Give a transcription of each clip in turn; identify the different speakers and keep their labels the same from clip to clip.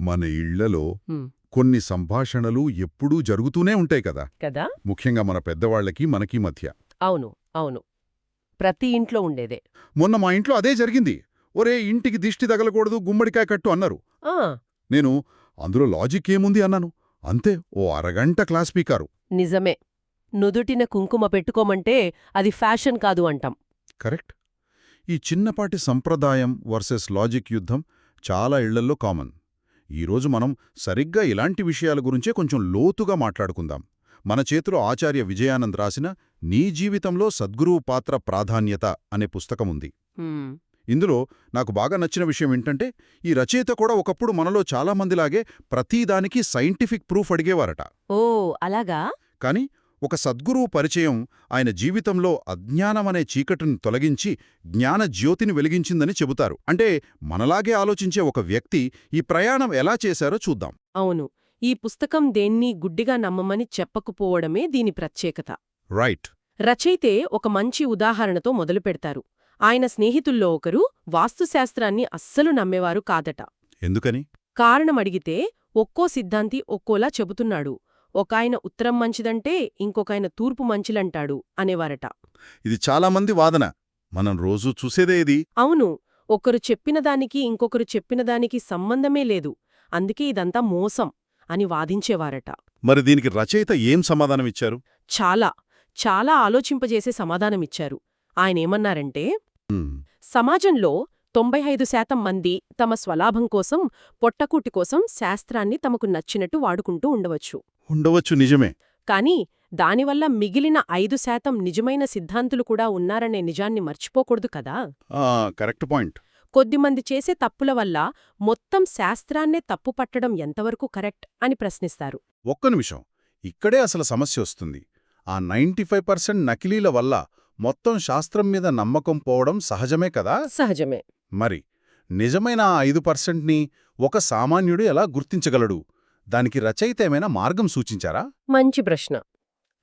Speaker 1: మన
Speaker 2: ఇళ్ళలో.
Speaker 1: కొన్ని సంభాషణలు ఎప్పుడూ జరుగుతూనే ఉంటాయి కదా.
Speaker 2: కదా?
Speaker 1: ముఖ్యంగా మన పెద్దవాళ్ళకి మనకి మధ్య.
Speaker 2: అవును అవును. ప్రతి ఇంట్లో ఉండేదే.
Speaker 1: మొన్న మా ఇంట్లో అదే జరిగింది. ఒరే ఇంటికి దిష్టి తగలకూడదు గుమ్మడికాయ కట్టు అన్నారు.
Speaker 2: ఆ.
Speaker 1: నేను అందులో లాజిక్ ఏముంది? అన్నాను. అంతే ఓ అరగంట క్లాస్ పీకారు.
Speaker 2: నిజమే. నుదుటిన కుంకుమ పెట్టుకోమంటే అది ఫ్యాషన్ కాదు అంటాం.
Speaker 1: కరెక్ట్. ఈ చిన్నపాటి సంప్రదాయం వర్సెస్ లాజిక్ యుద్ధం చాలా ఇళ్ళల్లో కామన్. ఈరోజు మనం సరిగ్గా ఇలాంటి విషయాల గురించే కొంచెం లోతుగా మాట్లాడుకుందాం. మన చేతిలో ఆచార్య విజయానంద్ రాసిన నీ జీవితంలో సద్గురువు పాత్ర ప్రాధాన్యత అనే పుస్తకముంది
Speaker 2: హ్మ్.
Speaker 1: ఇందులో నాకు బాగా నచ్చిన విషయం ఏంటంటే ఈ రచయిత కూడా ఒకప్పుడు మనలో చాలామందిలాగే ప్రతీదానికి సైంటిఫిక్ ప్రూఫ్ అడిగేవారట.
Speaker 2: ఓ అలాగా?
Speaker 1: కాని ఒక సద్గురువు పరిచయం ఆయన జీవితంలో అజ్ఞానమనే చీకటిని తొలగించి జ్ఞాన జ్యోతిని వెలిగించిందని చెబుతారు. అంటే మనలాగే ఆలోచించే ఒక వ్యక్తి ఈ ప్రయాణం ఎలా చేశారో చూద్దాం.
Speaker 2: అవును ఈ పుస్తకం దేన్ని గుడ్డిగా నమ్మమని చెప్పకపోవడమే దీని ప్రత్యేకత.
Speaker 1: రైట్.
Speaker 2: రచయితే ఒక మంచి ఉదాహరణతో మొదలుపెడతారు ఆయన స్నేహితుల్లో ఒకరు వాస్తుశాస్త్రాన్ని అస్సలు నమ్మేవారు కాదట.
Speaker 1: ఎందుకని?
Speaker 2: కారణమడిగితే ఒక్కో సిద్ధాంతి ఒక్కోలా చెబుతున్నాడు. ఒకాయన ఉత్తరం మంచిదంటే ఇంకొకాయన తూర్పు మంచిలంటాడు అనేవారట.
Speaker 1: ఇది చాలామంది వాదన. మనం రోజూ చూసేదే ఇది.
Speaker 2: అవును ఒకరు చెప్పిన దానికి ఇంకొకరు చెప్పిన దానికి సంబంధమే లేదు. అందుకే ఇదంతా మోసం అని వాదించేవారట.
Speaker 1: మరి దీనికి రచయిత ఏం సమాధానమిచ్చారు?
Speaker 2: చాలా చాలా ఆలోచింపజేసే సమాధానమిచ్చారు. ఆయనేమన్నారంటే సమాజంలో తొంభై ఐదు శాతం మంది తమ స్వలాభం కోసం పొట్టకూటి కోసం శాస్త్రాన్ని తమకు నచ్చినట్టు వాడుకుంటూ ఉండవచ్చు.
Speaker 1: ఉండవచ్చు నిజమే.
Speaker 2: కాని దానివల్ల మిగిలిన ఐదు శాతం నిజమైన సిద్ధాంతులు కూడా ఉన్నారనే నిజాన్ని మర్చిపోకూడదు కదా?
Speaker 1: ఆ, కరెక్ట్ పాయింట్.
Speaker 2: కొద్దిమంది చేసే తప్పుల వల్ల మొత్తం శాస్త్రాన్నే తప్పుపట్టడం ఎంతవరకు కరెక్ట్ అని ప్రశ్నిస్తారు.
Speaker 1: ఒక్క నిమిషం. ఇక్కడే అసలు సమస్య వస్తుంది. ఆ నైంటీ ఫైవ్ పర్సెంట్ నకిలీల వల్ల మొత్తం శాస్త్రం మీద నమ్మకం పోవడం సహజమే కదా?
Speaker 2: సహజమే.
Speaker 1: మరి నిజమైన ఆ ఐదు పర్సెంట్ని ఒక సామాన్యుడు ఎలా గుర్తించగలడు? దానికి రచయిత ఏమైనా మార్గం సూచించారా?
Speaker 2: మంచి ప్రశ్న.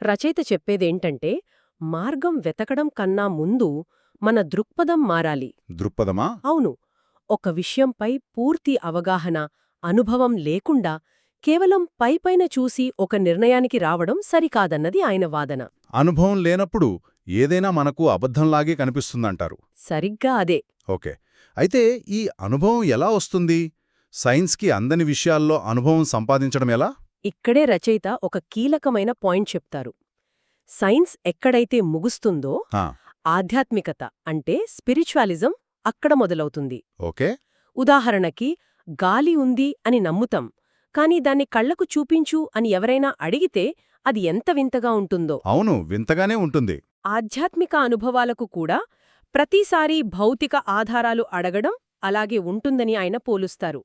Speaker 2: రచయిత చెప్పేదేంటంటే మార్గం వెతకడం కన్నా ముందు మన దృక్పథం మారాలి.
Speaker 1: దృక్పథమా?
Speaker 2: అవును. ఒక విషయంపై పూర్తి అవగాహన అనుభవం లేకుండా కేవలం పైపైన చూసి ఒక నిర్ణయానికి రావడం సరికాదన్నది ఆయన వాదన.
Speaker 1: అనుభవం లేనప్పుడు ఏదైనా మనకు అబద్ధంలాగే కనిపిస్తుందంటారు.
Speaker 2: సరిగ్గా అదే.
Speaker 1: ఓకే. అయితే ఈ అనుభవం ఎలా వస్తుంది? సైన్స్కి అందని విషయాల్లో అనుభవం సంపాదించడం ఎలా?
Speaker 2: ఇక్కడే రచయిత ఒక కీలకమైన పాయింట్ చెప్తారు. సైన్స్ ఎక్కడైతే ముగుస్తుందో ఆధ్యాత్మికత అంటే స్పిరిచువాలిజం అక్కడ మొదలవుతుంది.
Speaker 1: ఓకే.
Speaker 2: ఉదాహరణకి గాలి ఉంది అని నమ్ముతాం కాని దాన్ని కళ్ళకు చూపించు అని ఎవరైనా అడిగితే అది ఎంత వింతగా ఉంటుందో.
Speaker 1: అవును వింతగానే ఉంటుంది.
Speaker 2: ఆధ్యాత్మిక అనుభవాలకు కూడా ప్రతిసారీ భౌతిక ఆధారాలు అడగడం అలాగే ఉంటుందని ఆయన పోలుస్తారు.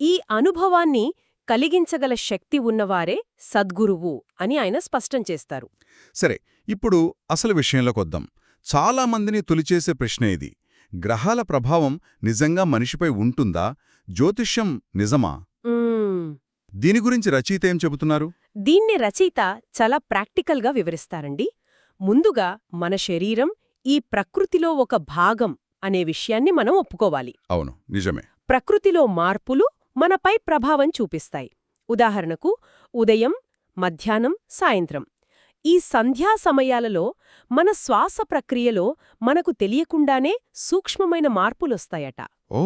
Speaker 2: ఈ అనుభవాన్ని కలిగించగల శక్తి ఉన్నవారే సద్గురువు అని ఆయన స్పష్టం చేస్తారు.
Speaker 1: సరే ఇప్పుడు అసలు విషయంలోకొద్దాం చాలా మందిని తొలిచేసే ప్రశ్న ఇది. గ్రహాల ప్రభావం నిజంగా మనిషిపై ఉంటుందా? జ్యోతిష్యం నిజమా. దీని గురించి రచయిత ఏం చెబుతున్నారు?
Speaker 2: దీన్ని రచయిత చాలా ప్రాక్టికల్గా వివరిస్తారండి. ముందుగా మన శరీరం ఈ ప్రకృతిలో ఒక భాగం అనే విషయాన్ని మనం ఒప్పుకోవాలి.
Speaker 1: అవును నిజమే.
Speaker 2: ప్రకృతిలో మార్పులు మనపై ప్రభావం చూపిస్తాయి. ఉదాహరణకు ఉదయం మధ్యాహ్నం సాయంత్రం. ఈ సంధ్యా సమయాలలో మన శ్వాస ప్రక్రియలో మనకు తెలియకుండానే సూక్ష్మమైన మార్పులొస్తాయట.
Speaker 1: ఓ!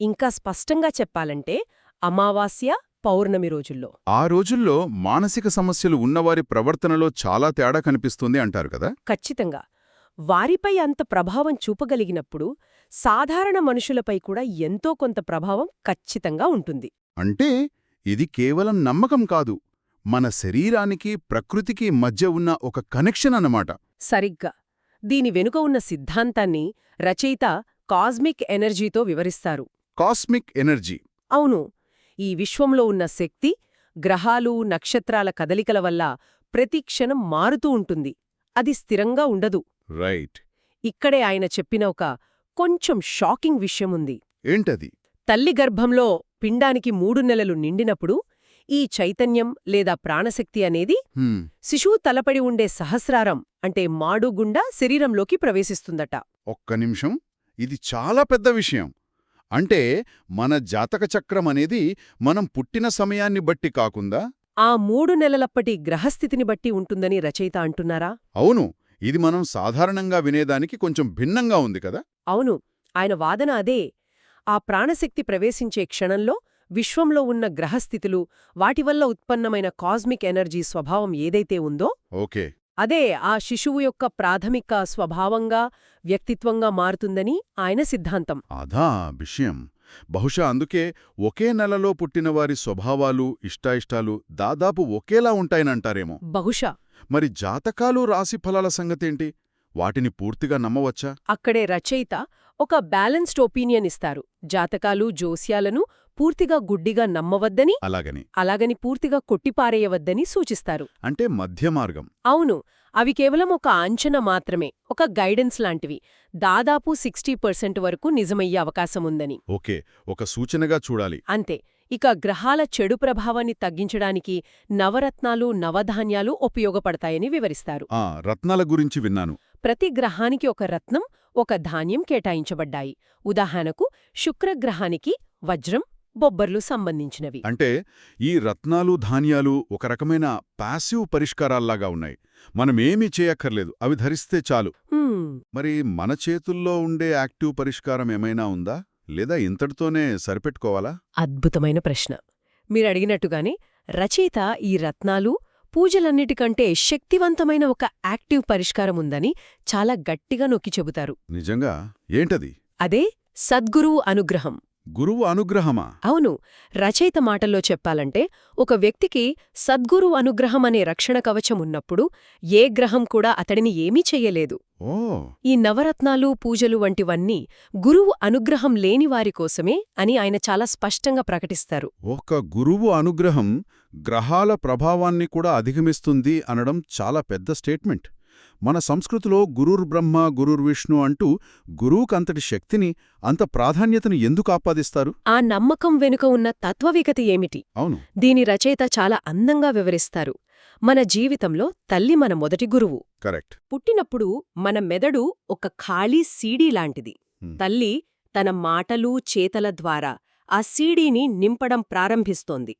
Speaker 2: ఇంకా స్పష్టంగా చెప్పాలంటే అమావాస్య పౌర్ణమి రోజుల్లో.
Speaker 1: ఆ రోజుల్లో మానసిక సమస్యలు ఉన్నవారి ప్రవర్తనలో చాలా తేడా కనిపిస్తుంది అంటారు కదా?
Speaker 2: ఖచ్చితంగా. వారిపై అంత ప్రభావం చూపగలిగినప్పుడు సాధారణ మనుషులపై కూడా ఎంతో కొంత ప్రభావం ఖచ్చితంగా ఉంటుంది.
Speaker 1: అంటే ఇది కేవలం నమ్మకం కాదు మన శరీరానికి ప్రకృతికి మధ్య ఉన్న ఒక కనెక్షన్ అన్నమాట.
Speaker 2: సరిగ్గా. దీని వెనుక ఉన్న సిద్ధాంతాన్ని రచయిత కాస్మిక్ ఎనర్జీతో వివరిస్తారు.
Speaker 1: Cosmic energy.
Speaker 2: అవును. ఈ విశ్వంలో ఉన్న శక్తి గ్రహాలు నక్షత్రాల కదలికల వల్ల ప్రతి క్షణం మారుతూ ఉంటుంది. అది స్థిరంగా ఉండదు.
Speaker 1: రైట్.
Speaker 2: ఇక్కడే ఆయన చెప్పిన ఒక కొంచెం షాకింగ్ విషయముంది.
Speaker 1: ఏంటది?
Speaker 2: తల్లి గర్భంలో పిండానికి మూడు నెలలు నిండినప్పుడు ఈ చైతన్యం లేదా ప్రాణశక్తి అనేది శిశువు తలపడి ఉండే సహస్రారం అంటే మాడు గుండా శరీరంలోకి ప్రవేశిస్తుందట.
Speaker 1: ఒక్క నిమిషం. ఇది చాలా పెద్ద విషయం. అంటే మన జాతక చక్రం అనేది మనం పుట్టిన సమయాన్ని బట్టి కాకుండా
Speaker 2: ఆ మూడు నెలలప్పటి గ్రహస్థితిని బట్టి ఉంటుందని రచయిత అంటున్నారా?
Speaker 1: అవును. ఇది మనం సాధారణంగా వినేదానికి కొంచెం భిన్నంగా ఉంది కదా?
Speaker 2: అవును. ఆయన వాదన అదే. ఆ ప్రాణశక్తి ప్రవేశించే క్షణంలో విశ్వంలో ఉన్న గ్రహస్థితులు వాటి వల్ల ఉత్పన్నమైన కాస్మిక్ ఎనర్జీ స్వభావం ఏదైతే ఉందో
Speaker 1: ఓకే.
Speaker 2: అదే ఆ శిశువు యొక్క ప్రాథమిక స్వభావంగా వ్యక్తిత్వంగా మారుతుందని ఆయన సిద్ధాంతం.
Speaker 1: అదా విషయం. బహుశా అందుకే ఒకే నెలలో పుట్టిన వారి స్వభావాలు ఇష్టాయిష్టాలు దాదాపు ఒకేలా ఉంటాయనంటారేమో.
Speaker 2: బహుశా.
Speaker 1: మరి జాతకాలు రాశిఫలాల సంగతేంటి? వాటిని పూర్తిగా నమ్మవచ్చా?
Speaker 2: అక్కడే రచయిత ఒక బ్యాలెన్స్డ్ ఒపీనియన్ ఇస్తారు. జాతకాలు జోస్యాలను పూర్తిగా గుడ్డిగా నమ్మవద్దని
Speaker 1: అలాగని.
Speaker 2: అలాగని పూర్తిగా కొట్టిపారేయవద్దని సూచిస్తారు.
Speaker 1: అంటే మధ్య మార్గం.
Speaker 2: అవును. అవి కేవలం ఒక అంచనా మాత్రమే ఒక గైడెన్స్ లాంటివి. దాదాపు సిక్స్టీ పర్సెంట్ వరకు నిజమయ్యే అవకాశముందని.
Speaker 1: ఓకే. ఒక సూచనగా చూడాలి.
Speaker 2: అంతే. ఇక గ్రహాల చెడు ప్రభావాన్ని తగ్గించడానికి నవరత్నాలు నవధాన్యాలు ఉపయోగపడతాయని వివరిస్తారు.
Speaker 1: ఆ రత్నాల గురించి విన్నాను.
Speaker 2: ప్రతి గ్రహానికి ఒక రత్నం ఒక ధాన్యం కేటాయించబడ్డాయి. ఉదాహరణకు శుక్రగ్రహానికి వజ్రం బొబ్బర్లు సంబంధించినవి.
Speaker 1: అంటే ఈ రత్నాలు ధాన్యాలు ఒక రకమైన పాసివ్ పరిష్కారాల్లాగా ఉన్నాయి. మనమేమీ చేయక్కర్లేదు అవి ధరిస్తే చాలు. మరి మన చేతుల్లో ఉండే యాక్టివ్ పరిష్కారం ఏమైనా ఉందా? లేదా ఇంతటితోనే సరిపెట్టుకోవాలా?
Speaker 2: అద్భుతమైన ప్రశ్న. మీరడిగినట్టుగానే రచయిత ఈ రత్నాలు పూజలన్నిటికంటే శక్తివంతమైన ఒక యాక్టివ్ పరిష్కారముందని చాలా గట్టిగా నొక్కి చెబుతారు.
Speaker 1: నిజంగా? ఏంటది?
Speaker 2: అదే సద్గురువు అనుగ్రహం.
Speaker 1: గురువు అనుగ్రహమా?
Speaker 2: అవును. రచయిత మాటల్లో చెప్పాలంటే ఒక వ్యక్తికి సద్గురు అనుగ్రహం అనే రక్షణ కవచం ఉన్నప్పుడు ఏ గ్రహం కూడా అతడిని ఏమీ చెయ్యలేదు.
Speaker 1: ఓ.
Speaker 2: ఈ నవరత్నాలు పూజలు వంటివన్నీ గురువు అనుగ్రహం లేని వారి కోసమే అని ఆయన చాలా స్పష్టంగా ప్రకటిస్తారు.
Speaker 1: ఒక గురువు అనుగ్రహం గ్రహాల ప్రభావాన్ని కూడా అధిగమిస్తుంది అనడం చాలా పెద్ద స్టేట్మెంట్. మన సంస్కృతిలో గురుర్ బ్రహ్మ గురుర్ విష్ణు అంటూ గురువుకంతటి శక్తిని అంత ప్రాధాన్యతను ఎందుకు ఆపాదిస్తారు?
Speaker 2: ఆ నమ్మకం వెనుక ఉన్న తత్వవికత ఏమిటి?
Speaker 1: అవును.
Speaker 2: దీని రచయిత చాలా అందంగా వివరిస్తారు. మన జీవితంలో తల్లి మన మొదటి గురువు.
Speaker 1: కరెక్ట్.
Speaker 2: పుట్టినప్పుడు మన మెదడు ఒక ఖాళీ సీడీ లాంటిది. తల్లి తన మాటలు చేతల ద్వారా ఆ సీడీని నింపడం ప్రారంభిస్తోంది.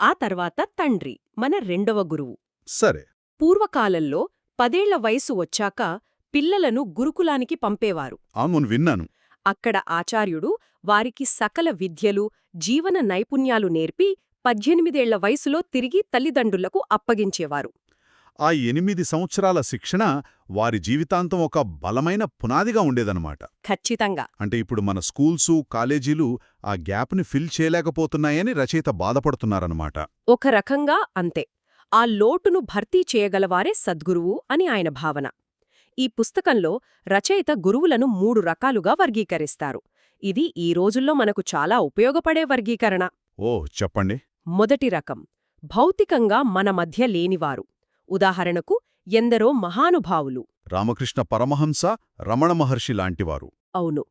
Speaker 2: ఆ తర్వాత తండ్రి మన రెండవ గురువు.
Speaker 1: సరే.
Speaker 2: పూర్వకాలంలో పదేళ్ళ వయసు వచ్చాక పిల్లలను గురుకులానికి పంపేవారు.
Speaker 1: విన్నాను.
Speaker 2: అక్కడ ఆచార్యుడు వారికి సకల విద్యలు జీవన నైపుణ్యాలు నేర్పి పద్దెనిమిదేళ్ళ వయసులో తిరిగి తల్లిదండ్రులకు అప్పగించేవారు.
Speaker 1: ఆ ఎనిమిది సంవత్సరాల శిక్షణ వారి జీవితాంతం ఒక బలమైన పునాదిగా ఉండేదన్నమాట.
Speaker 2: ఖచ్చితంగా.
Speaker 1: అంటే ఇప్పుడు మన స్కూల్సు కాలేజీలు ఆ గ్యాప్ని ఫిల్ చేయలేకపోతున్నాయని రచయిత బాధపడుతున్నారన్నమాట.
Speaker 2: ఒక రకంగా అంతే. ఆ లోటును భర్తీ చేయగలవారే సద్గురువు అని ఆయన భావన. ఈ పుస్తకంలో రచయిత గురువులను మూడు రకాలుగా వర్గీకరిస్తారు. ఇది ఈ రోజుల్లో మనకు చాలా ఉపయోగపడే వర్గీకరణ.
Speaker 1: ఓ చెప్పండి.
Speaker 2: మొదటి రకం భౌతికంగా మన మధ్య లేనివారు. ఉదాహరణకు ఎందరో మహానుభావులు.
Speaker 1: రామకృష్ణ పరమహంస రమణ మహర్షి లాంటివారు.
Speaker 2: అవును.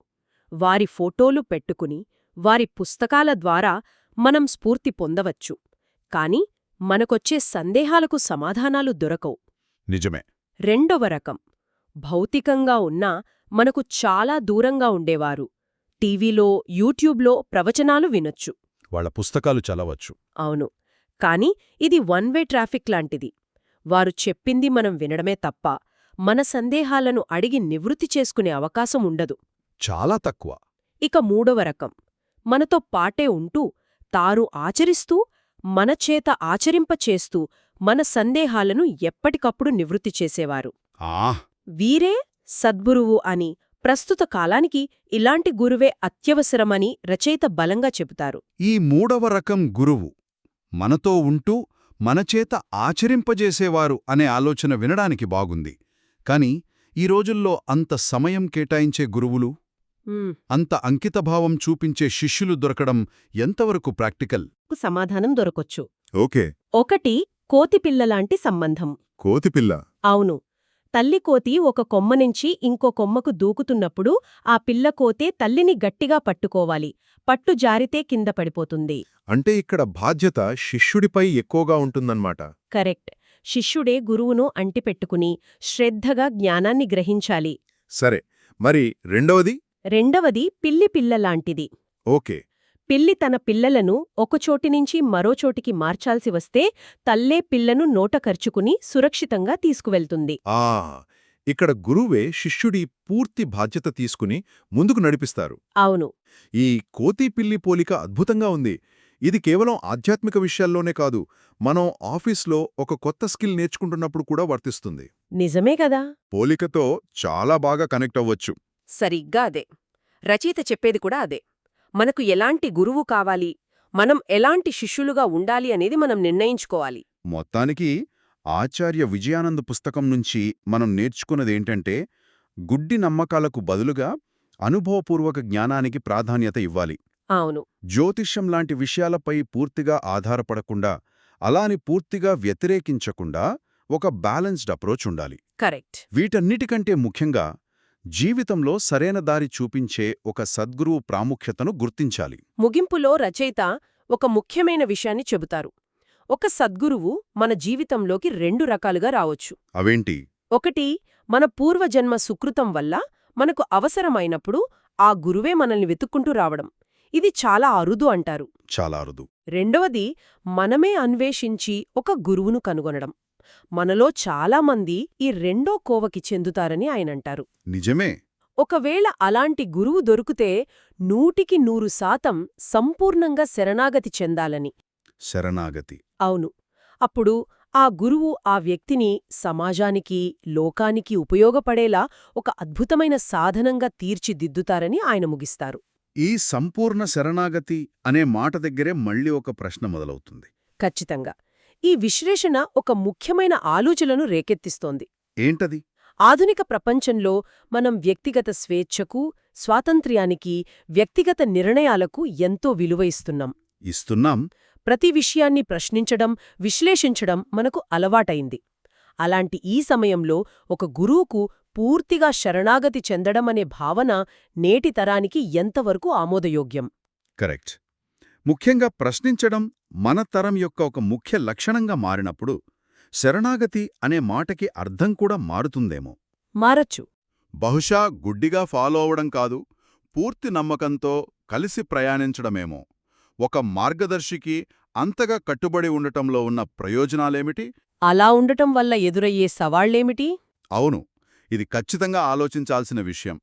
Speaker 2: వారి ఫోటోలు పెట్టుకుని వారి పుస్తకాల ద్వారా మనం స్ఫూర్తి పొందవచ్చు. కాని మనకొచ్చే సందేహాలకు సమాధానాలు దొరకవు.
Speaker 1: నిజమే.
Speaker 2: రెండవ రకం. భౌతికంగా ఉన్నా మనకు చాలా దూరంగా ఉండేవారు. టీవీలో యూట్యూబ్లో ప్రవచనాలు వినొచ్చు.
Speaker 1: వాళ్ళ పుస్తకాలు చదవచ్చు.
Speaker 2: అవును. కాని ఇది వన్ వే ట్రాఫిక్ లాంటిది. వారు చెప్పింది మనం వినడమే తప్ప మన సందేహాలను అడిగి నివృత్తి చేసుకునే అవకాశం ఉండదు.
Speaker 1: చాలా తక్కువ.
Speaker 2: ఇక మూడవ రకం. మనతో పాటే ఉంటూ తాను ఆచరిస్తూ మన చేత ఆచరింపచేస్తూ మన సందేహాలను ఎప్పటికప్పుడు నివృత్తి చేసేవారు.
Speaker 1: ఆ!
Speaker 2: వీరే సద్గురువు అని ప్రస్తుత కాలానికి ఇలాంటి గురువే అత్యవసరమని రచయిత బలంగా చెబుతారు.
Speaker 1: ఈ మూడవ రకం గురువు మనతో ఉంటూ మనచేత ఆచరింపజేసేవారు అనే ఆలోచన వినడానికి బాగుంది. కాని ఈ రోజుల్లో అంత సమయం కేటాయించే గురువులు
Speaker 2: "ఉమ్,
Speaker 1: అంత అంకితభావం చూపించే శిష్యులు దొరకడం ఎంతవరకు ప్రాక్టికల్?
Speaker 2: సమాధానం దొరకొచ్చు.
Speaker 1: ఓకే.
Speaker 2: ఒకటి కోతిపిల్లలాంటి సంబంధం.
Speaker 1: కోతిపిల్ల
Speaker 2: అవును. తల్లి కోతి ఒక కొమ్మ నుంచి ఇంకో కొమ్మకు దూకుతున్నప్పుడు ఆ పిల్ల కోతే తల్లిని గట్టిగా పట్టుకోవాలి. పట్టు జారితే కింద పడిపోతుంది.
Speaker 3: అంటే ఇక్కడ బాధ్యత శిష్యుడిపై ఎక్కువగా ఉంటుందన్నమాట.
Speaker 2: కరెక్ట్. శిష్యుడే గురువును అంటిపెట్టుకుని శ్రద్ధగా జ్ఞానాన్ని గ్రహించాలి.
Speaker 3: సరే. మరి రెండవది?
Speaker 4: రెండవది పిల్లి పిల్ల లాంటిది.
Speaker 5: ఓకే.
Speaker 4: పిల్లి తన పిల్లలను ఒకచోటి నుంచి మరో చోటికి మార్చాల్సి వస్తే తల్లే పిల్లను నోట ఖర్చుకుని సురక్షితంగా తీసుకువెళ్తుంది.
Speaker 5: ఆ! ఇక్కడ గురువే శిష్యుడి పూర్తి బాధ్యత తీసుకుని ముందుకు నడిపిస్తారు.
Speaker 4: అవును.
Speaker 5: ఈ కోతి పిల్లి పోలిక అద్భుతంగా ఉంది. ఇది కేవలం ఆధ్యాత్మిక విషయాల్లోనే కాదు మనం ఆఫీస్లో ఒక కొత్త స్కిల్ నేర్చుకుంటున్నప్పుడు కూడా వర్తిస్తుంది.
Speaker 4: నిజమే కదా!
Speaker 5: పోలికతో చాలా బాగా కనెక్ట్ అవ్వచ్చు.
Speaker 2: సరిగ్గా అదే. రచయిత చెప్పేది కూడా అదే. మనకు ఎలాంటి గురువు కావాలి? మనం ఎలాంటి శిష్యులుగా ఉండాలి అనేది మనం నిర్ణయించుకోవాలి.
Speaker 1: మొత్తానికి ఆచార్య విజయానంద్ పుస్తకం నుంచి మనం నేర్చుకున్నదేంటంటే గుడ్డి నమ్మకాలకు బదులుగా అనుభవపూర్వక జ్ఞానానికి ప్రాధాన్యత ఇవ్వాలి.
Speaker 4: అవును.
Speaker 1: జ్యోతిష్యం లాంటి విషయాలపై పూర్తిగా ఆధారపడకుండా అలాని పూర్తిగా వ్యతిరేకించకుండా ఒక బ్యాలెన్స్డ్ అప్రోచ్ ఉండాలి.
Speaker 2: కరెక్ట్.
Speaker 1: వీటన్నిటికంటే ముఖ్యంగా జీవితంలో సరైన దారి చూపించే ఒక సద్గురువు ప్రాముఖ్యతను గుర్తించాలి.
Speaker 2: ముగింపులో రచయిత ఒక ముఖ్యమైన విషయాన్ని చెబుతారు. ఒక సద్గురువు మన జీవితంలోకి రెండు రకాలుగా రావచ్చు.
Speaker 1: అవేంటి?
Speaker 2: ఒకటి మన పూర్వజన్మ సుకృతం వల్ల మనకు అవసరమైనప్పుడు ఆ గురువే మనల్ని వెతుక్కుంటూ రావడం. ఇది చాలా అరుదు అంటారు.
Speaker 1: చాలా అరుదు.
Speaker 2: రెండవది మనమే అన్వేషించి ఒక గురువును కనుగొనడం. మనలో చాలామంది ఈ రెండో కోవకి చెందుతారని ఆయనంటారు.
Speaker 1: నిజమే.
Speaker 2: ఒకవేళ అలాంటి గురువు దొరికితే నూటికి నూరు శాతం సంపూర్ణంగా శరణాగతి చెందాలని.
Speaker 1: శరణాగతి.
Speaker 2: అవును. అప్పుడు ఆ గురువు ఆ వ్యక్తిని సమాజానికి లోకానికి ఉపయోగపడేలా ఒక అద్భుతమైన సాధనంగా తీర్చిదిద్దుతారని ఆయన ముగిస్తారు.
Speaker 1: ఈ సంపూర్ణ శరణాగతి అనే మాట దగ్గరే మళ్ళీ ఒక ప్రశ్న మొదలవుతుంది.
Speaker 2: ఖచ్చితంగా. ఈ విశ్లేషణ ఒక ముఖ్యమైన ఆలోచనను రేకెత్తిస్తోంది.
Speaker 1: ఏంటది?
Speaker 2: ఆధునిక ప్రపంచంలో మనం వ్యక్తిగత స్వేచ్ఛకు స్వాతంత్ర్యానికి వ్యక్తిగత నిర్ణయాలకు ఎంతో విలువ ఇస్తున్నాం.
Speaker 1: ఇస్తున్నాం?
Speaker 2: ప్రతి విషయాన్ని ప్రశ్నించడం విశ్లేషించడం మనకు అలవాటైంది. అలాంటి ఈ సమయంలో ఒక గురువుకు పూర్తిగా శరణాగతి చెందడం అనే భావన నేటి తరానికి ఎంతవరకు ఆమోదయోగ్యం?
Speaker 1: కరెక్ట్. ముఖ్యంగా ప్రశ్నించడం మన తరం యొక్క ఒక ముఖ్య లక్షణంగా మారినప్పుడు శరణాగతి అనే మాటకి అర్థం కూడా మారుతుందేమో.
Speaker 2: మారచ్చు.
Speaker 1: బహుశా గుడ్డిగా ఫాలో అవడం కాదు పూర్తి నమ్మకంతో కలిసి ప్రయాణించడమేమో. ఒక మార్గదర్శికి అంతగా కట్టుబడి ఉండటంలో ఉన్న ప్రయోజనాలేమిటి?
Speaker 2: అలా ఉండటం వల్ల ఎదురయ్యే సవాళ్ళేమిటి
Speaker 1: అవును ఇది ఖచ్చితంగా ఆలోచించాల్సిన విషయం.